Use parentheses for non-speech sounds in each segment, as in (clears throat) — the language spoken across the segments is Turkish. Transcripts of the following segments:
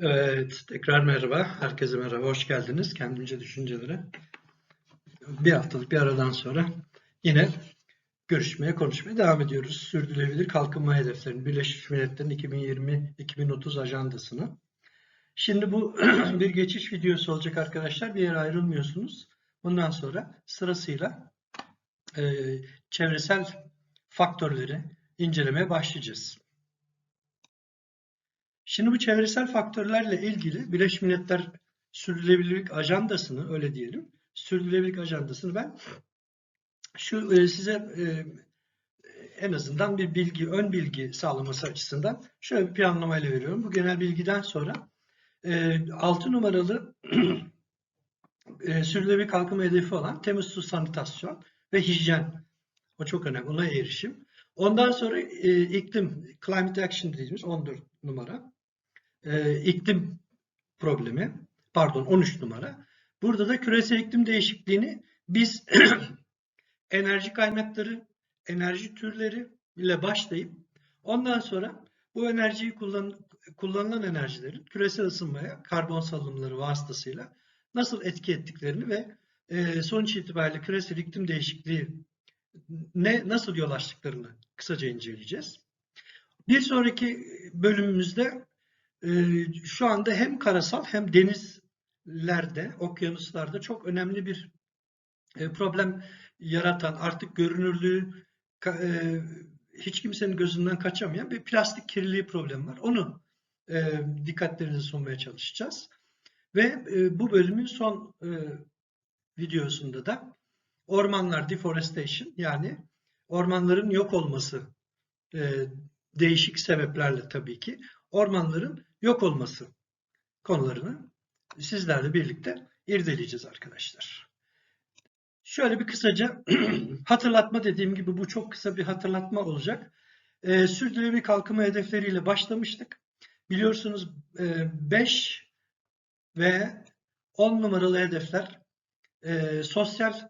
Evet, tekrar merhaba. Herkese merhaba, hoş geldiniz. Kendimce düşüncelere. Bir haftalık bir aradan sonra yine görüşmeye, konuşmaya devam ediyoruz. Sürdürülebilir kalkınma hedeflerinin, Birleşmiş Milletler'in 2020-2030 ajandasını. Şimdi bu (clears throat) bir geçiş videosu olacak arkadaşlar. Bir yere ayrılmıyorsunuz. Bundan sonra sırasıyla e, çevresel faktörleri incelemeye başlayacağız. Şimdi bu çevresel faktörlerle ilgili Birleşmiş Milletler Sürdürülebilirlik Ajandası'nı öyle diyelim. Sürdürülebilirlik Ajandası'nı ben şu e, size e, en azından bir bilgi, ön bilgi sağlaması açısından şöyle bir planlamayla veriyorum. Bu genel bilgiden sonra 6 numaralı (clears throat) e, sürdürülebilir kalkınma hedefi olan temiz su sanitasyon ve hijyen. O çok önemli. Ona erişim. Ondan sonra iklim, climate action dediğimiz 14 numara. E, iklim problemi, pardon 13 numara. Burada da küresel iklim değişikliğini biz (clears throat) enerji kaynakları, enerji türleri ile başlayıp ondan sonra bu enerjiyi kullan, kullanılan enerjilerin küresel ısınmaya karbon salımları vasıtasıyla nasıl etki ettiklerini ve e, sonuç itibariyle küresel iklim değişikliği ne nasıl yol açtıklarını kısaca inceleyeceğiz. Bir sonraki bölümümüzde şu anda hem karasal hem denizlerde, okyanuslarda çok önemli bir e, problem yaratan, artık görünürlüğü e, hiç kimsenin gözünden kaçamayan bir plastik kirliliği problemi var. Onu e, dikkatlerinize sunmaya çalışacağız. Ve bu bölümün son videosunda da ormanlar deforestation yani ormanların yok olması değişik sebeplerle tabii ki ormanların yok olması konularını sizlerle birlikte irdeleyeceğiz arkadaşlar. Şöyle bir kısaca (clears throat) hatırlatma dediğim gibi bu çok kısa bir hatırlatma olacak. E, sürdürülebilir kalkınma hedefleriyle başlamıştık. Biliyorsunuz 5 e, ve 10 numaralı hedefler e, sosyal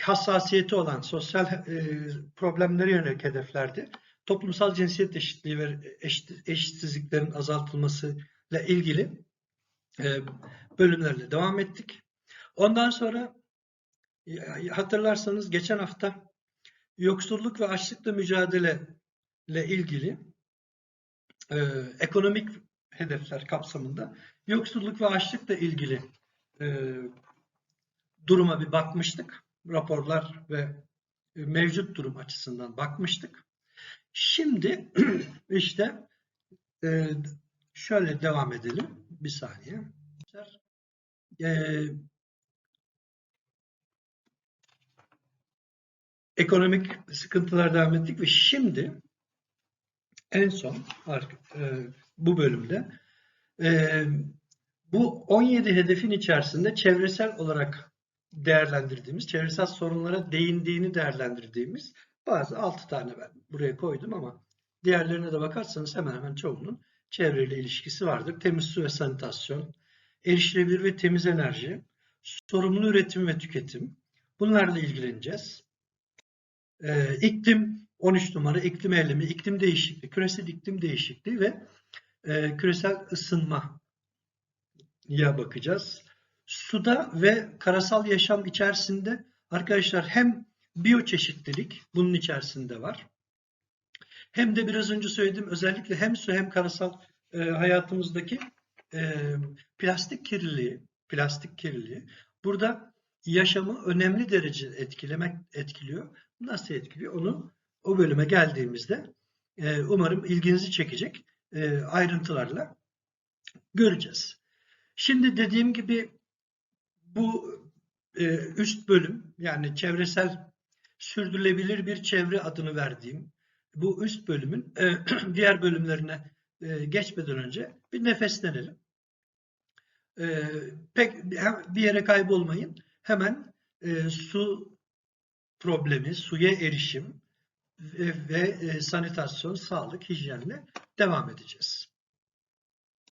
hassasiyeti olan sosyal e, problemlere yönelik hedeflerdi. Toplumsal cinsiyet eşitliği ve eşit, eşitsizliklerin azaltılmasıyla ilgili e, bölümlerle devam ettik. Ondan sonra hatırlarsanız geçen hafta yoksulluk ve açlıkla mücadele ile ilgili e, ekonomik hedefler kapsamında yoksulluk ve açlıkla ilgili e, duruma bir bakmıştık. Raporlar ve mevcut durum açısından bakmıştık. Şimdi (clears throat) işte e, şöyle devam edelim. Bir saniye. E, ekonomik sıkıntılar devam ettik ve şimdi en son e, bu bölümde e, bu 17 hedefin içerisinde çevresel olarak değerlendirdiğimiz, çevresel sorunlara değindiğini değerlendirdiğimiz bazı 6 tane ben buraya koydum ama diğerlerine de bakarsanız hemen hemen çoğunun çevreyle ilişkisi vardır. Temiz su ve sanitasyon, erişilebilir ve temiz enerji, sorumlu üretim ve tüketim. Bunlarla ilgileneceğiz. Ee, iklim 13 numara iklim eylemi, iklim değişikliği, küresel iklim değişikliği ve e, küresel ısınma ya bakacağız. Suda ve karasal yaşam içerisinde arkadaşlar hem biyoçeşitlilik bunun içerisinde var. Hem de biraz önce söylediğim özellikle hem su hem karasal e, hayatımızdaki e, plastik kirliliği, plastik kirliliği burada yaşamı önemli derece etkilemek etkiliyor. Nasıl etkiliyor? Onu o bölüme geldiğimizde e, umarım ilginizi çekecek e, ayrıntılarla göreceğiz. Şimdi dediğim gibi bu e, üst bölüm yani çevresel sürdürülebilir bir çevre adını verdiğim bu üst bölümün e, (clears throat) diğer bölümlerine e, geçmeden önce bir nefeslenelim. E, pek bir yere kaybolmayın. Hemen e, su problemi, suya erişim ve, sanitasyon, sağlık, hijyenle devam edeceğiz.